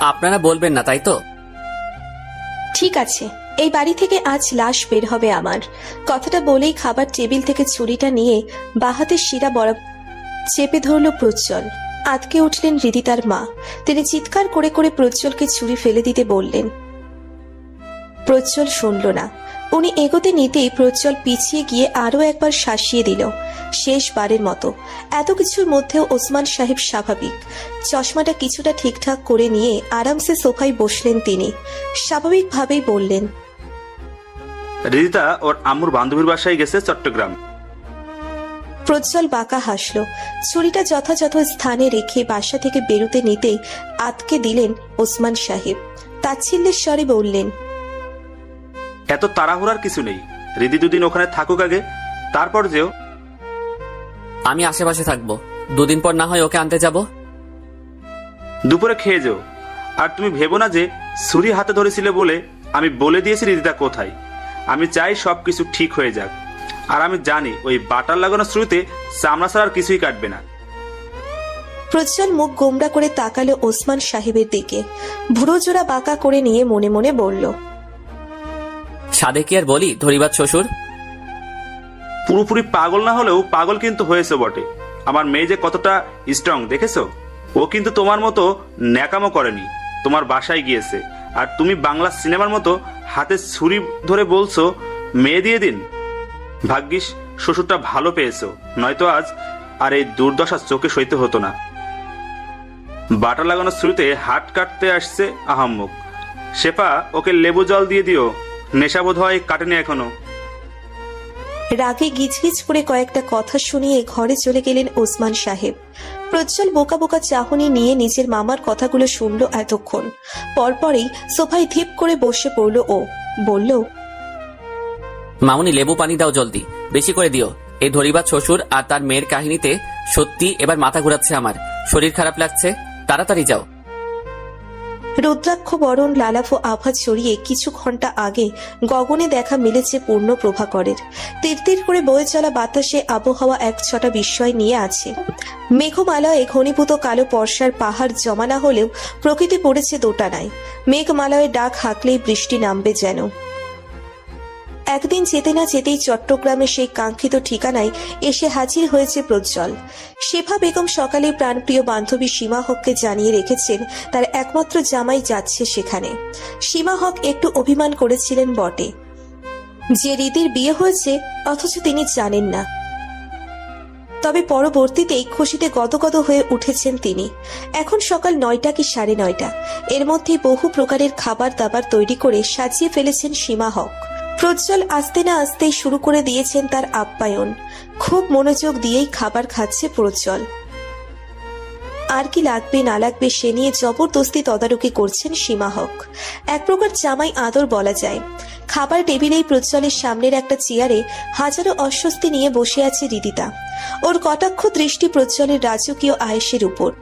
আপনারা বলবেন না, তাই তো? ঠিক আছে। এই বাড়ি থেকে আজ লাশ বের হবে আমার। কথাটা বলেই খাবার টেবিল থেকে ছুরিটা নিয়ে বাহাতের শিরা বরাবর চেপে ধরল প্রজ্জ্বল। আতকে উঠলেন হৃদিতার মা। তিনি চিৎকার করে করে প্রজ্জ্বলকে ছুরি ফেলে দিতে বললেন। প্রজ্জ্বল শুনল না। উনি এগোতে নিতেই প্রজ্জ্বল পিছিয়ে গিয়ে আরও একবার শাসিয়ে দিল শেষবারের মতো। এত কিছুর মধ্যেও ওসমান সাহেব স্বাভাবিক। চশমাটা কিছুটা ঠিকঠাক করে নিয়ে আরামসে সোফায় বসলেন তিনি। স্বাভাবিকভাবেই বললেন রিদিতা ওর আম্মুর বান্ধবীর বাসায় গেছে চট্টগ্রাম। প্রজ্জ্বল বাঁকা হাসল। ছুরিটা যথাযথ স্থানে রেখে বাসা থেকে বেরোতে নিতেই আতকে দিলেন ওসমান সাহেব। তাচ্ছিল্যের স্বরে বললেন এত তাড়াহুড়ার কিছু নেই। রিদি দুদিন ওখানে থাকুক আগে তারপর যেও। আমি আশেপাশে থাকব। দুদিন পর না হয় ওকে আনতে যাব। দুপুরে খেয়ে যেও। আর তুমি ভেবো না যে ছুরি হাতে ধরেছিলে বলে আমি বলে দিয়েছি রিদিতা কোথায়। আমি চাই সব কিছু ঠিক হয়ে যাক। আর আমি জানি ওই বাটার লাগানো শ্রুতে চামড়া ছাড়া আর কিছুই কাটবে না। প্রজ্জ্বল মুখ গোমড়া করে তাকালো ওসমান সাহেবের দিকে। ভুরো জোড়া বাঁকা করে নিয়ে মনে মনে বলল সাদে কি আর বলি ধরিবার শ্বশুর? পুরোপুরি পাগল না হলেও পাগল কিন্তু হয়েছে বটে। আমার মেয়ে যে কতটা স্ট্রং দেখেছ? ও কিন্তু তোমার মতো ন্যাকামো করেনি, তোমার বাসায় গিয়েছে। আর তুমি বাংলা সিনেমার মতো হাতে ছুরি ধরে বলছো, মেয়ে দিয়ে দিন? ভাগ্যিস, শ্বশুরটা ভালো পেয়েছ। নয়তো আজ আর এই দুর্দশা চোখে সইতে হতো না। বাটা লাগানোর ছুরিতে হাট কাটতে আসছে আহাম্মুক। শেফা, ওকে লেবু জল দিয়ে দিও। নেশা বোধ হয় কাটেনি এখনও। রাগে গিজগিজ করে কয়েকটা কথা শুনিয়ে ঘরে চলে গেলেন ওসমান সাহেব। প্রজ্জ্বল বোকা বোকা চাহনি নিয়ে নিজের মামার কথাগুলো শুনল এতক্ষণ। পরপরেই সোফায় ধীপ করে বসে পড়ল ও। বলল মামুনি লেবু পানি দাও জলদি। বেশি করে দিও। এই ধরিবার শ্বশুর আর তার মেয়ের কাহিনীতে সত্যি এবার মাথা ঘুরাচ্ছে আমার। শরীর খারাপ লাগছে। তাড়াতাড়ি যাও। রুদ্রাক্ষ বরণ লালাফ আভা ছড়িয়ে কিছু ঘণ্টা আগে গগনে দেখা মিলেছে পূর্ণ প্রভাকরের। তীর করে বয়ে চলা বাতাসে আবহাওয়া এক ছটা বিস্ময় নিয়ে আছে। মেঘমালয়ে ঘনীভূত কালো পর্ষার পাহাড় জমা না হলেও প্রকৃতি পড়েছে দোটানায়। মেঘমালয়ে ডাক হাঁকলেই বৃষ্টি নামবে যেন। একদিন যেতে না যেতেই চট্টগ্রামে সেই কাঙ্ক্ষিত ঠিকানায় এসে হাজির হয়েছে প্রজ্জ্বল। শেফা বেগম সকালে প্রাণপ্রিয় বান্ধবী সীমা হককে জানিয়ে রেখেছেন, তার একমাত্র জামাই যাচ্ছে সেখানে। সীমা হক একটু অভিমান করেছিলেন বটে। যে রীতির বিয়ে হয়েছে, অথচ তিনি জানেন না। তবে পরবর্তীতেই খুশিতে গদগদ হয়ে উঠেছেন তিনি। এখন সকাল নয়টা কি সাড়ে নয়টা। এর মধ্যে বহু প্রকারের খাবার দাবার তৈরি করে সাজিয়ে ফেলেছেন সীমা হক। প্রজ্জ্বল আসতে না আসতেই শুরু করে দিয়েছেন তার আপ্যায়ন। খুব মনোযোগ দিয়েই খাবার খাচ্ছে প্রজ্জ্বল। আর কি লাগবে না লাগবে সে নিয়ে জবরদস্তি তদারকি করছেন সীমা হক। এক প্রকার জামাই আদর বলা যায়। খাবার টেবিলেই প্রজ্জ্বলের সামনের একটা চেয়ারে হাজারো অস্বস্তি নিয়ে বসে আছে রিদিতা। ওর কটাক্ষ দৃষ্টি প্রজ্জ্বলের রাজকীয় আয়েসের উপর।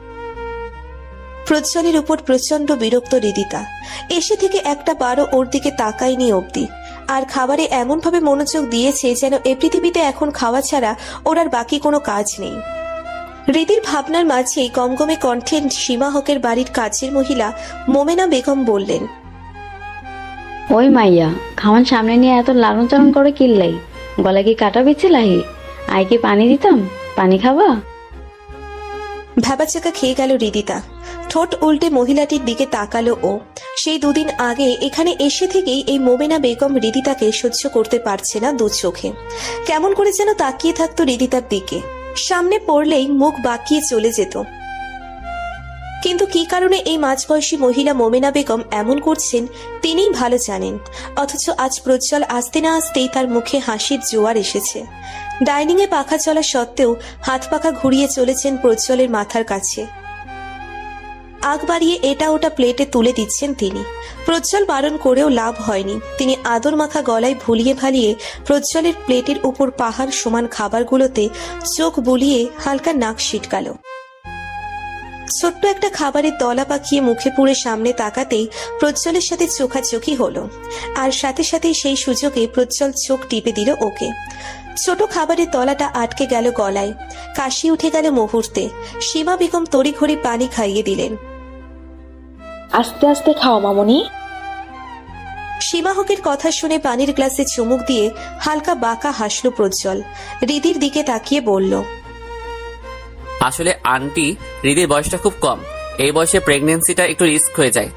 প্রজ্জ্বলের উপর প্রচণ্ড বিরক্ত রিদিতা। এসে থেকে একটা বারো ওর দিকে তাকায়নি অবধি। আর খাবারে এমনভাবে মনোযোগ দিয়েছে যেন এ পৃথিবীতে এখন খাওয়া ছাড়া ওর আর বাকি কোনো কাজ নেই। রীতির ভাবনার মাঝে গমগমে কণ্ঠে সীমা হকের বাড়ির কাছের মহিলা মোমেনা বেগম বললেন, ওই মাইয়া, খাওয়ান সামনে নিয়ে এত লালন চালন করে কিল্লাই গলা কি কাটা বিচ্ছে লাহি আয় কি পানি দিতাম? পানি খাবা? ভ্যাবাচাকা খেয়ে গেল রিদিতা। ঠোঁট উল্টে মহিলাটির দিকে তাকালো ও। সেই দুদিন আগে এখানে এসে থেকেই এই মোমেনা বেগম রিদিতাকে সহ্য করতে পারছে না দু চোখে। কেমন করে যেন তাকিয়ে থাকতো রিদিতার দিকে। সামনে পড়লেই মুখ বাঁকিয়ে চলে যেত। কিন্তু কি কারণে এই মাঝবয়সী মহিলা মোমেনা বেগম এমন করছেন তিনিই ভালো জানেন। অথচ আজ প্রজ্জ্বল আসতে না আসতেই তার মুখে হাসির জোয়ার এসেছে। ডাইনিং এ পাখা চলা সত্ত্বেও হাত পাখা ঘুরিয়ে চলেছেন প্রজ্জ্বলের মাথার কাছে। আগ বাড়িয়ে এটা ওটা প্লেটে তুলে দিচ্ছেন তিনি। প্রজ্জ্বল বারণ করেও লাভ হয়নি। তিনি আদর মাখা গলায় ভুলিয়ে ভালিয়ে প্রজ্জ্বলের প্লেটের উপর পাহাড় সমান খাবারগুলোতে চোখ বুলিয়ে হালকা নাক ছিটকাল ছোট্ট একটা খাবারের দলা পাকিয়ে মুখে পুড়ে সামনে তাকাতেই প্রজ্জ্বলের সাথে চোখাচোখি হলো। আর সাথে সাথে সেই সুযোগে প্রজ্জ্বল চোখ টিপে দিল ওকে। ছোট খাবারের তলাটা আটকে গেল গলায়। কাশি উঠে গেল মুহূর্তে। সীমা বেগম তড়িঘড়ি পানি খাইয়ে দিলেন। আস্তে আস্তে খাও মামনি। সীমাহকের কথা শুনে পানির গ্লাসে চুমুক দিয়ে হালকা বাঁকা হাসলো প্রজ্জ্বল। রিদির দিকে তাকিয়ে বলল আসলে আন্টি রিদির বয়সটা খুব কম। এই বয়সে প্রেগনেন্সিটা একটু রিস্ক হয়ে যায়।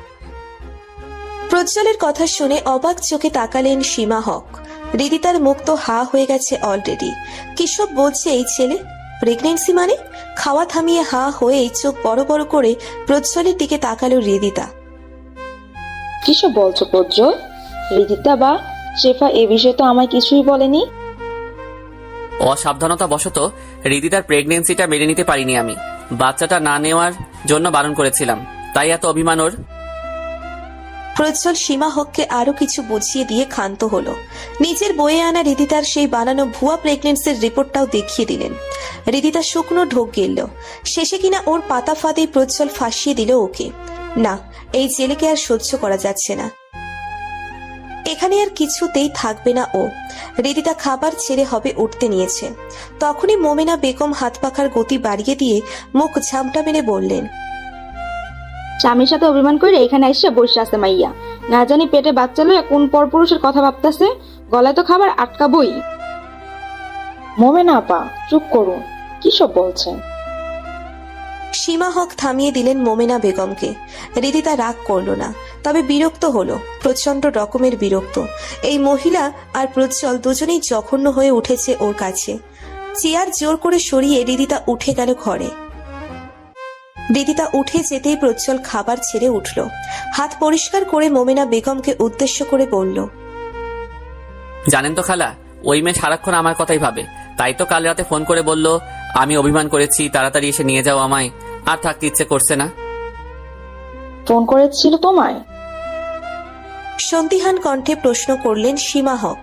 প্রজ্জ্বলের কথা শুনে অবাক চোখে তাকালেন সীমা হক। রিদি তার মুখ তো হা হয়ে গেছে অলরেডি কিসব বলছে এই ছেলে? প্রেগনেন্সি মানে? খাওয়া থামিয়ে হা হয়ে চোখ বড় বড় করে প্রজ্জ্বলের দিকে তাকালো রিদিতা। কিসব বলছো প্রজ্জ্বল? রিদিতা বা শেফা এ বিষয়ে তো আমায় কিছুই বলেনি। অসাবধানতা বশত রিদি তার প্রেগনেন্সিটা মেনে নিতে পারিনি আমি। বাচ্চাটা না নেওয়ার জন্য বারণ করেছিলাম। তাই এত অভিমান ওর। প্রজ্জ্বল সীমা হককে আরও কিছু বুঝিয়ে দিয়ে ক্ষান্ত হলো। নিজের বয়ে আনা রিদিতার সেই বানানো ভুয়া প্রেগনেন্সির রিপোর্টটাও দেখিয়ে দিলেন। রিদিতা শুকনো ঢোক গেল শেষে কিনা ওর পাতা ফাঁদে প্রজ্জ্বল ফাঁসিয়ে দিল ওকে। না, এই জেলেকে আর সহ্য করা যাচ্ছে না। এখানে আর কিছুতেই থাকবে না ও। রিদিতা খাবার ছেড়ে হবে উঠতে নিয়েছে। তখনই মোমেনা বেগম হাত পাখার গতি বাড়িয়ে দিয়ে মুখ ঝামটা মেরে বললেন স্বামীর সাথে অভিমান করে এখানে এসে বসে আছে মাইয়া। না জানি পেটে বাচ্চা লয়ে কোন পরপুরুষের কথা ভাবতেছে গলায় তো খাবার আটকাবই। মোমেনা আপা চুপ করুন কি সব বলছেন? সীমা হক থামিয়ে দিলেন মোমেনা বেগমকে। রিদিতা রাগ করল না তবে বিরক্ত হলো প্রচণ্ড রকমের বিরক্ত। এই মহিলা আর প্রজ্জ্বল দুজনেই জঘন্য হয়ে উঠেছে ওর কাছে। চেয়ার জোর করে সরিয়ে রিদিতা উঠে গেল ঘরে। রিদিতা উঠে যেতেই প্রজ্জ্বল খাবার ছেড়ে উঠল। হাত পরিষ্কার করে মোমেনা বেগমকে উদ্দেশ্য করে বলল জানেন তো খালা ওই মেয়ে সারাক্ষণ আমার কথাই ভাবে। তাই তো কাল রাতে ফোন করে বলল আমি অভিমান করেছি তাড়াতাড়ি এসে নিয়ে যাও আমায়। আর থাকতে ইচ্ছে করছে না। ফোন করেছিল তোমায়? সন্দিহান কণ্ঠে প্রশ্ন করলেন সীমা হক।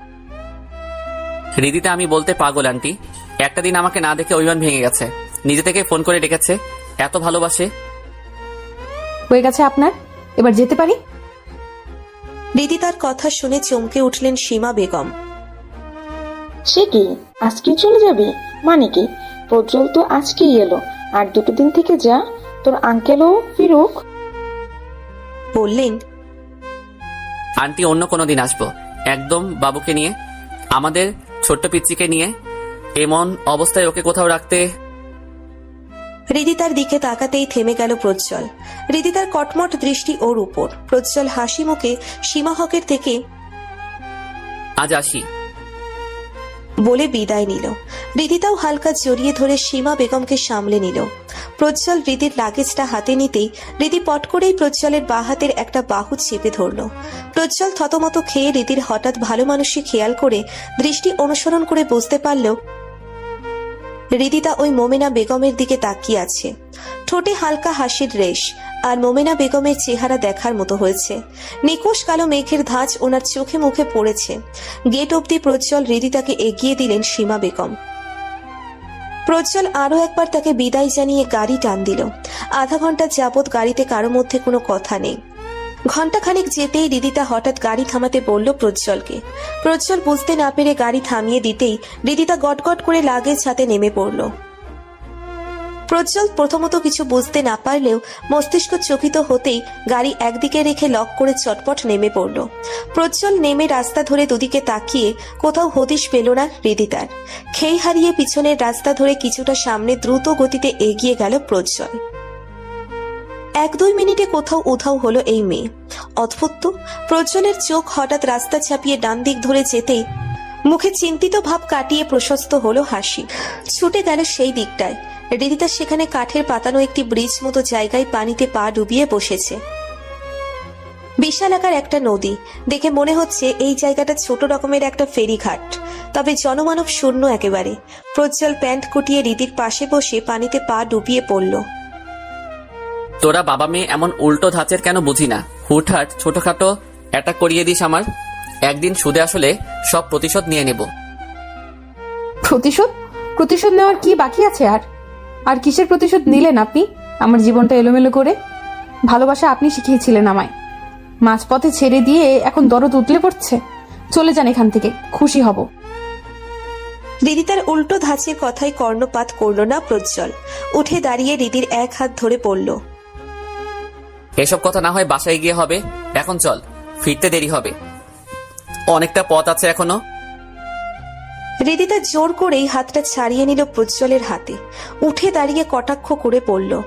রিদিতা আমি বলতে পাগল আন্টি। একটা দিন আমাকে না দেখে অভিমান ভেঙে গেছে। নিজে থেকে ফোন করে ডেকেছে। এত ভালোবাসে? হয়ে গেছে আপনার? এবার যেতে পারি? দিদি তার কথা শুনে চমকে উঠলেন সীমা বেগম। সে কি? আজকে চলে যাবি? মানে কি? প্রজ্জ্বল তো আজকেই এলো। আর দুটো দিন থেকে যা। তোর আঙ্কেলও ফিরুক। বললেন আন্টি অন্য কোনো দিন আসব। একদম বাবুকে নিয়ে আমাদের ছোট্ট পিচ্চিকে নিয়ে এমন অবস্থায় ওকে কোথাও রাখতে হৃদিতার দিকে তাকাতেই থেমে গেল প্রজ্জ্বল। হৃদিতার কটমট দৃষ্টি ওর উপর। প্রজ্জ্বল হাসি মুখে সীমা হকের থেকে আজ আসি। বলে বিদায় নিল। হৃদিতাও হালকা জড়িয়ে ধরে সীমা বেগমকে সামলে নিল। প্রজ্জ্বল হৃদির লাগেজটা হাতে নিতেই হৃদি পট করেই প্রজ্জ্বলের বা হাতের একটা বাহু চেপে ধরল। প্রজ্জ্বল থতমত খেয়ে হৃদির হঠাৎ ভালো মানুষই খেয়াল করে দৃষ্টি অনুসরণ করে বুঝতে পারল হৃদিতা ওই মোমেনা বেগমের দিকে তাকিয়ে আছে। ঠোঁটে হালকা হাসির রেশ, আর মোমেনা বেগমের চেহারা দেখার মতো হয়েছে। নিকোষ কালো মেঘের ধাঁচ ওনার চোখে মুখে পড়েছে। গেট অবধি প্রজ্জ্বল রিদিতাকে এগিয়ে দিলেন সীমা বেগম। প্রজ্জ্বল আরও একবার তাকে বিদায় জানিয়ে গাড়ি টান দিল। আধা ঘণ্টা যাবৎ গাড়িতে কারও মধ্যে কোনো কথা নেই। ঘন্টাখানেক যেতেই রিদিতা হঠাৎ গাড়ি থামাতে বলল প্রজ্জ্বলকে। প্রজ্জ্বল বুঝতে না পেরে গাড়ি থামিয়ে দিতেই রিদিতা গটগট করে লাগেজ হাতে নেমে পড়ল। প্রজ্জ্বল প্রথমত কিছু বুঝতে না পারলেও মস্তিষ্ক চকিত হতেই গাড়ি একদিকে রেখে লক করে চটপট নেমে পড়ল। প্রজ্জ্বল নেমে রাস্তা ধরে দুদিকে তাকিয়ে কোথাও হদিশ পেল না হৃদিতার খেই হারিয়ে পিছনের রাস্তা ধরে কিছুটা সামনে দ্রুত গতিতে এগিয়ে গেল প্রজ্জ্বল। এক দুই মিনিটে কোথাও উধাও হলো এই মেয়ে। অদ্ভুত তো, প্রজ্জ্বলের চোখ হঠাৎ রাস্তা ছাপিয়ে ডান দিক ধরে যেতেই মুখে চিন্তিত ভাব কাটিয়ে প্রশস্ত হলো হাসি। ছুটে গেল সেই দিকটায়। রিদিতা সেখানে কাঠের পাতানো একটি ব্রিজ মতো জায়গায় পানিতে পা ডুবিয়ে বসেছে। বিশাল আকার একটা নদী। দেখে মনে হচ্ছে এই জায়গাটা ছোট রকমের একটা ফেরিঘাট। তবে জনমানব শূন্য একেবারে। প্রজ্জ্বল প্যান্ট কুটিয়ে রিদির পাশে বসে পানিতে পা ডুবিয়ে পড়ল। তোরা বাবা মেয়ে এমন উল্টো ধাঁচের কেন বুঝি না? হুটহাট ছোটখাটো অ্যাটাক করিয়ে দিস আমার। একদিন সুদে আসলে সব প্রতিশোধ নিয়ে নেব। প্রতিশোধ? প্রতিশোধ নেওয়ার কি বাকি আছে আর? আর কিসের প্রতিশোধ নিলেন আপনি আমার জীবনটা এলোমেলো করে? ভালোবাসা আপনি শিখিয়েছিলেন আমায়। মাঝপথে ছেড়ে দিয়ে এখন দরদ উতলে পড়ছে। চলে যান এখান থেকে খুশি হব। দিদি তার উল্টো ধাঁচের কথায় কর্ণপাত করল না প্রজ্জ্বল। উঠে দাঁড়িয়ে দিদির এক হাত ধরে পড়ল এসব কথা না হয় বাসায় গিয়ে হবে। এখন চল ফিরতে দেরি হবে। অনেকটা পথ আছে এখনও। হৃদিতা জোর করেই হাতটা ছাড়িয়ে নিল প্রজ্জ্বলের হাতে। উঠে দাঁড়িয়ে কটাক্ষ করে পড়ল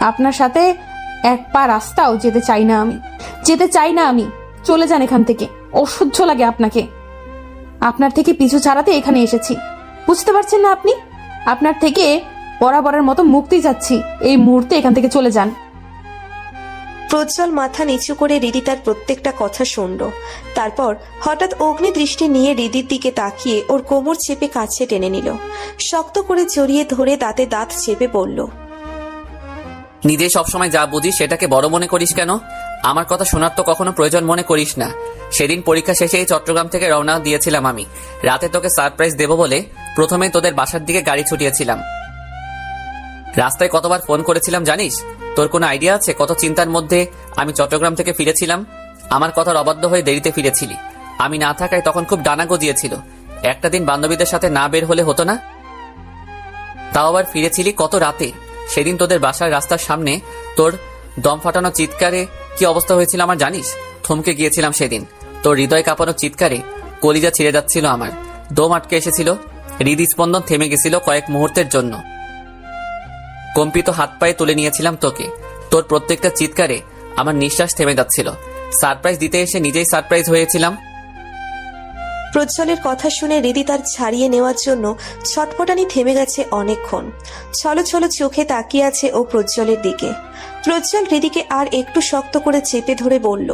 আপনার সাথে এক পা রাস্তাও যেতে চাই না আমি। যেতে চাই না আমি। চলে যান এখান থেকে। অসহ্য লাগে আপনাকে। আপনার থেকে পিছু ছাড়াতে এখানে এসেছি। বুঝতে পারছেন না আপনি? আপনার থেকে বরাবরের মতো মুক্তি যাচ্ছি এই মুহূর্তে এখান থেকে চলে যান। প্রজ্জ্বল মাথা নিচু করে রিদি তার প্রত্যেকটা কথা শুনল। তারপর হঠাৎ অগ্নি দৃষ্টি নিয়ে রিদির দিকে তাকিয়ে ওর কোমর চেপে কাছে টেনে নিল। শক্ত করে জড়িয়ে ধরে দাঁতে দাঁত চেপে বলল, নিজে সবসময় যা বুঝিস সেটাকে বড় মনে করিস কেন? আমার কথা শোনার তো কখনো প্রয়োজন মনে করিস না। সেদিন পরীক্ষা শেষে চট্টগ্রাম থেকে রওনা দিয়েছিলাম আমি। রাতে তোকে সারপ্রাইজ দেব বলে প্রথমে তোদের বাসার দিকে গাড়ি ছুটিয়েছিলাম। রাস্তায় কতবার ফোন করেছিলাম, জানিস? তোর কোনো আইডিয়া আছে কত চিন্তার মধ্যে আমি চট্টগ্রাম থেকে ফিরেছিলাম? আমার কথার অবাধ্য হয়ে দেরিতে ফিরেছিলি। আমি না থাকায় তখন খুব ডানা গজিয়েছিল। একটা দিন বান্ধবীদের সাথে না বের হলে হতো না? তাও আবার ফিরেছিলি কত রাতে? সেদিন তোদের বাসার রাস্তার সামনে তোর দম ফাটানো চিৎকারে কি অবস্থা হয়েছিল আমার জানিস? থমকে গিয়েছিলাম সেদিন। তোর হৃদয় কাঁপানো চিৎকারে কলিজা ছিঁড়ে যাচ্ছিল আমার। দম আটকে এসেছিল। হৃদস্পন্দন থেমে গেছিল কয়েক মুহূর্তের জন্য। কম্পিত হাত পায়ে তুলে নিয়েছিলাম তোকে। তোর প্রত্যেকটা চিৎকারে আমার নিঃশ্বাস থেমে যাচ্ছিল। সারপ্রাইজ দিতে এসে নিজেই সারপ্রাইজ হয়েছিলাম। প্রজ্জ্বলের কথা শুনে রিদি তার ছাড়িয়ে নেওয়ার জন্য ছটপটানি থেমে গেছে অনেকক্ষণ। ছলো ছলো চোখে তাকিয়ে আছে ও প্রজ্জ্বলের দিকে। প্রজ্জ্বল হৃদিকে আর একটু শক্ত করে চেপে ধরে বলল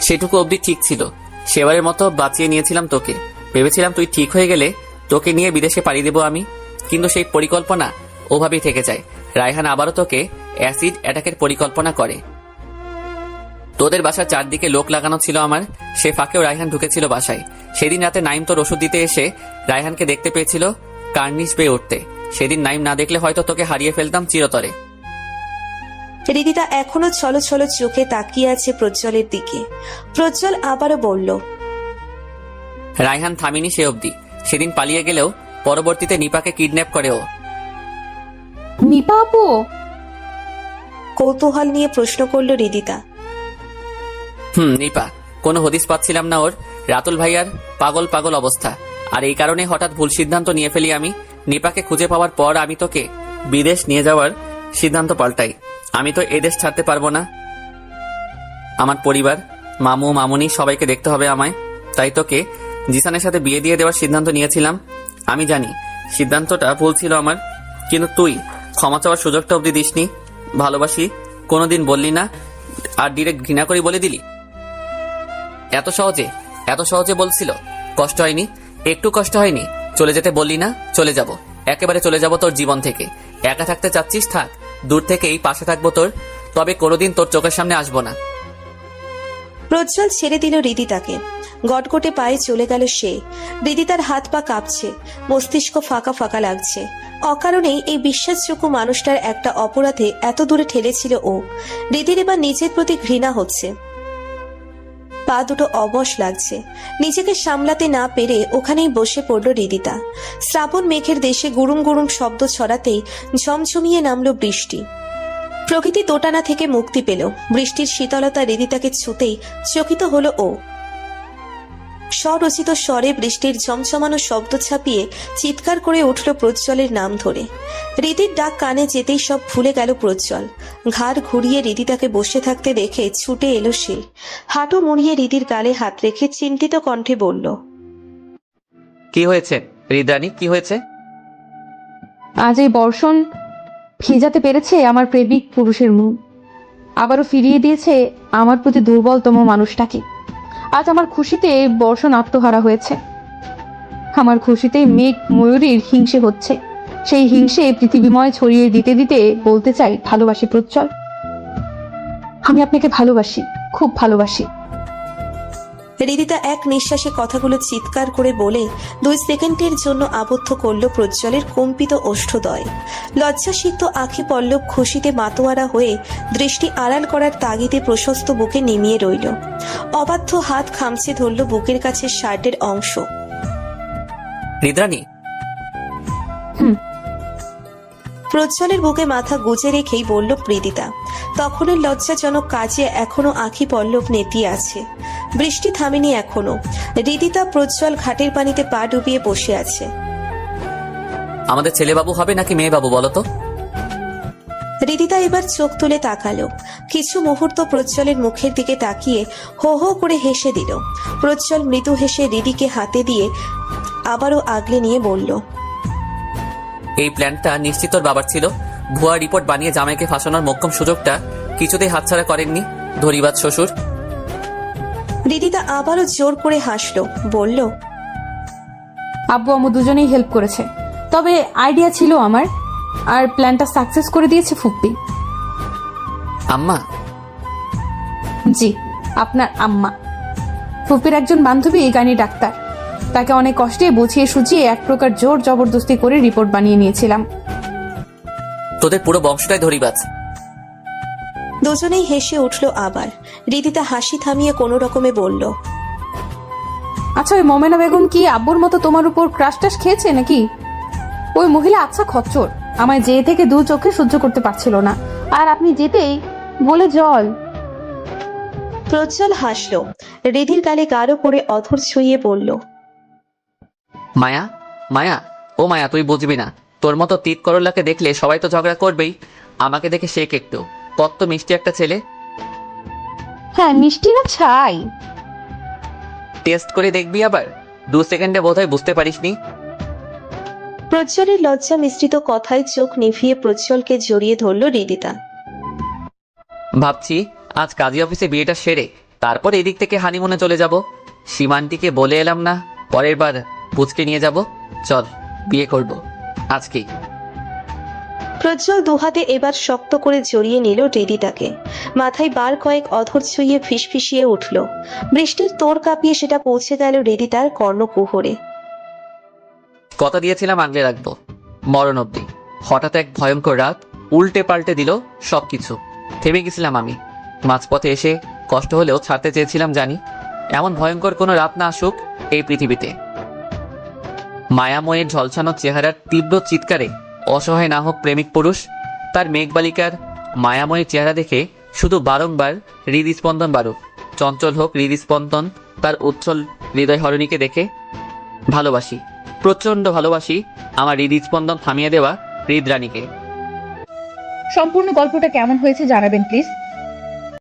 সেটুকু অবধি ঠিক ছিল। সেবারের মতো বাঁচিয়ে নিয়েছিলাম তোকে। ভেবেছিলাম তুই ঠিক হয়ে গেলে তোকে নিয়ে বিদেশে পাড়ি দেবো আমি। কিন্তু সেই পরিকল্পনা ওভাবেই থেকে যায়। রায়হান আবারও তোকে অ্যাসিড অ্যাটাকের পরিকল্পনা করে। তোদের বাসার চারদিকে লোক লাগানো ছিল আমার সে ফাঁকেও রায়হান ঢুকেছিল বাসায়। সেদিন রাতে নাইম তোর ওষুধ দিতে এসে রায়হানকে দেখতে পেয়েছিল কার্নিশ বেয়ে উঠতে। সেদিন নাইম না দেখলে হয়তো তোকে হারিয়ে ফেলতাম চিরতরে। রিদিতা এখনও ছলো ছলো চোখে তাকিয়ে আছে প্রজ্জ্বলের দিকে। প্রজ্জ্বল আবারও বলল রায়হান থামিনি সে অবধি। সেদিন পালিয়ে গেলেও পরবর্তীতে নিপাকে কিডন্যাপ করে ও। নিপা আপু কৌতূহল নিয়ে প্রশ্ন করল রিদিতা। হুম নিপা কোনো হদিস পাচ্ছিলাম না ওর। রাতুল ভাইয়ার পাগল পাগল অবস্থা। আর এই কারণে হঠাৎ ভুল সিদ্ধান্ত নিয়ে ফেলি আমি। নিপাকে খুঁজে পাওয়ার পর আমি তোকে বিদেশ নিয়ে যাওয়ার সিদ্ধান্ত পাল্টাই। আমি তো এদেশ ছাড়তে পারব না। আমার পরিবার মামু মামুনি সবাইকে দেখতে হবে আমায়। তাই তোকে জিসানের সাথে বিয়ে দিয়ে দেওয়ার সিদ্ধান্ত নিয়েছিলাম। আমি জানি সিদ্ধান্তটা ভুল ছিল আমার। কিন্তু তুই ক্ষমা চাওয়ার সুযোগটা অবধি দিসনি। ভালোবাসি, কোনোদিন বললি না, আর ডিরেক্ট ঘৃণা করি বলে দিলি। এত সহজে এত সহজে বলছিল, কষ্ট হয়নি, একটু কষ্ট হয়নি, চলে যেতে বললি না, চলে যাব। একেবারে চলে যাব তোর জীবন থেকে। একা থাকতে চাচ্ছিস থাক, দূর থেকেই পাশে থাকব তোর, তবে কোনোদিন তোর চোখের সামনে আসব না। প্রজ্জ্বল ছেড়ে দিল রিদিতাকে। গটগটে পায়ে চলে গেল সে। রিদিতার হাত পা কাঁপছে, মস্তিষ্ক ফাঁকা ফাঁকা লাগছে। অকারণেই এই বিশ্বাসযোগ্য মানুষটার একটা অপরাধে এত দূরে ঠেলেছিল ও। রিদির এবার নিজের প্রতি ঘৃণা হচ্ছে। পা দুটো অবশ লাগছে। নিজেকে সামলাতে না পেরে ওখানেই বসে পড়ল রিদিতা। শ্রাবণ মেঘের দেশে গুরুম গুরুম শব্দ ছড়াতেই ঝমঝমিয়ে নামলো বৃষ্টি। প্রকৃতি দোটানা থেকে মুক্তি পেল। বৃষ্টির শীতলতা রিদিতাকে ছুতেই চকিত হলো ও। স্বরচিত স্বরে বৃষ্টির ঝমঝমানো শব্দ ছাপিয়ে চিৎকার করে উঠল প্রজ্জ্বলের নাম ধরে। রিদির ডাক কানে যেতেই সব ভুলে গেল প্রজ্জ্বল। ঘাড় ঘুরিয়ে রিদিতাকে বসে থাকতে দেখে ছুটে এলো সে। হাঁটু মুড়িয়ে রিদির গালে হাত রেখে চিন্তিত কণ্ঠে বলল কি হয়েছে? রিদানি কি হয়েছে? আজ এই বর্ষণ ভিজাতে পেরেছে আমার প্রেমিক পুরুষের মুখ। আবারও ফিরিয়ে দিয়েছে আমার প্রতি দুর্বলতম মানুষটাকে। আজ আমার খুশিতে বর্ষণ আত্মহারা হয়েছে। আমার খুশিতে মেঘ ময়ূরীর হিংসে হচ্ছে। সেই হিংসে পৃথিবীময় ছড়িয়ে দিতে দিতে বলতে চাই ভালোবাসি প্রজ্জ্বল। আমি আপনাকে ভালোবাসি, খুব ভালোবাসি। রিদিতা এক নিঃশ্বাসে কথাগুলো চিৎকার করে বলে দুই সেকেন্ডের জন্য আবদ্ধ করল প্রজ্জ্বলের কম্পিত ওষ্ঠদয়। লজ্জাসিক্ত আখি পল্লব খুশিতে মাতোয়ারা হয়ে দৃষ্টি আড়াল করার তাগিদে প্রশস্ত বুকে নেমিয়ে রইল। অবাধ্য হাত খামচে ধরল বুকের কাছে শার্টের অংশ। রিদ্রানি প্রজ্জ্বলের বুকে মাথা গুজে রেখেই বলল প্রীতিতা তখনের লজ্জাজনক কাজে এখনও আখি পল্লব নেতিয়ে আছে। বৃষ্টি থামেনি এখনও। রিদিতা প্রজ্জ্বল ঘাটের পানিতে পা ডুবিয়ে বসে আছে। আমাদের ছেলে বাবু হবে নাকি মেয়ে বাবু বলো তো? রিদিতা এবার চোখ তুলে তাকালো। কিছু মুহূর্ত প্রজ্জ্বলের মুখের দিকে তাকিয়ে হো হো করে হেসে দিল। প্রজ্জ্বল মৃদু হেসে রিদিকে হাতে দিয়ে আবারও আগলে নিয়ে বলল এই প্ল্যানটা নিশ্চিত তোর বাবার ছিল। ভুয়া রিপোর্ট বানিয়ে জামাইকে ফাঁসানোর মোক্ষম সুযোগটা কিছুতেই হাতছাড়া করেননি ধরিবাদ শ্বশুর। রিদিতা আবারও জোর করে হাসলো বলল আব্বু আম্মু দুজনেই হেল্প করেছে। তবে আইডিয়া ছিল আমার আর প্ল্যানটা সাকসেস করে দিয়েছে ফুপ্পি। আম্মা? জি আপনার আম্মা। ফুপির একজন বান্ধবী এই গানি ডাক্তার। তাকে অনেক কষ্টে বুঝিয়ে সুঝিয়ে এক প্রকার জোর জবরদস্তি করে রিপোর্ট বানিয়ে নিয়েছিলাম। তোদের পুরো বংশটাই ধরিবাজ। দুজনেই হেসে উঠল আবার। রিদিতা হাসি থামিয়ে কোনো রকমে বলল আচ্ছা ওই মোমেনা বেগম কি আব্বুর মতো তোমার উপর ক্রাশ টাশ খেয়েছে নাকি? ওই মহিলা আচ্ছা খচ্চর আমায় যে থেকে দু চোখে সহ্য করতে পারছিল না। আর আপনি যেতেই বলে জল। প্রজ্জ্বল হাসল রিধির গালে গাঢ় করে অধর ছুঁয়ে বলল মায়া মায়া ও মায়া তুই বুঝবি না। তোর মতো তিত করলাকে দেখলে সবাই তো ঝগড়া করবেই। আমাকে দেখে শেখ একটু। কত মিষ্টি একটা ছেলে। হ্যাঁ মিষ্টি না ছাই। টেস্ট করে দেখবি আবার। দু সেকেন্ডে বোধহয় বুঝতে পারিসনি। প্রজ্জ্বলের লজ্জা মিশ্রিত কথায় চোখ নিভিয়ে প্রজ্জ্বলকে জড়িয়ে ধরল রিদিতা। ভাবছি আজ কাজী অফিসে বিয়েটা সেরে তারপর এদিক থেকে হানিমুনে চলে যাব। সীমান্তিকে বলে এলাম না পরের বার পুচকে নিয়ে যাব। চল বিয়ে করব। আজকেই। প্রজ্জ্বল দুহাতে এবার শক্ত করে জড়িয়ে নিল রিদিতাকে মাথায় বার কয়েক অধর ছুঁয়ে ফিসফিসিয়ে উঠল। বৃষ্টির তোর কাঁপিয়ে সেটা পৌঁছে গেল রিদিতার কর্ণকুহরে। কথা দিয়েছিলাম আগলে রাখব। মরণ অব্দি হঠাৎ এক ভয়ঙ্কর রাত উল্টে পাল্টে দিল সবকিছু। থেমে গেছিলাম আমি। মাঝপথে এসে কষ্ট হলেও ছাড়তে চেয়েছিলাম জানি। এমন ভয়ঙ্কর কোনো রাত না আসুক এই পৃথিবীতে। মায়াময়ের ঝলসানো চেহারার তীব্র চিৎকারে অসহায় না হোক প্রেমিক পুরুষ, তার মেঘবালিকার মায়াময় চেহারা দেখে শুধু বারংবার হৃদস্পন্দন বাড়ুক। চঞ্চল হোক হৃদস্পন্দন, তার উচ্ছল হৃদয় হরণীকে দেখে ভালোবাসি। প্রচণ্ড ভালোবাসি আমার হৃদস্পন্দন থামিয়ে দেওয়া হৃদরানীকে। সম্পূর্ণ গল্পটা কেমন হয়েছে জানাবেন, প্লিজ?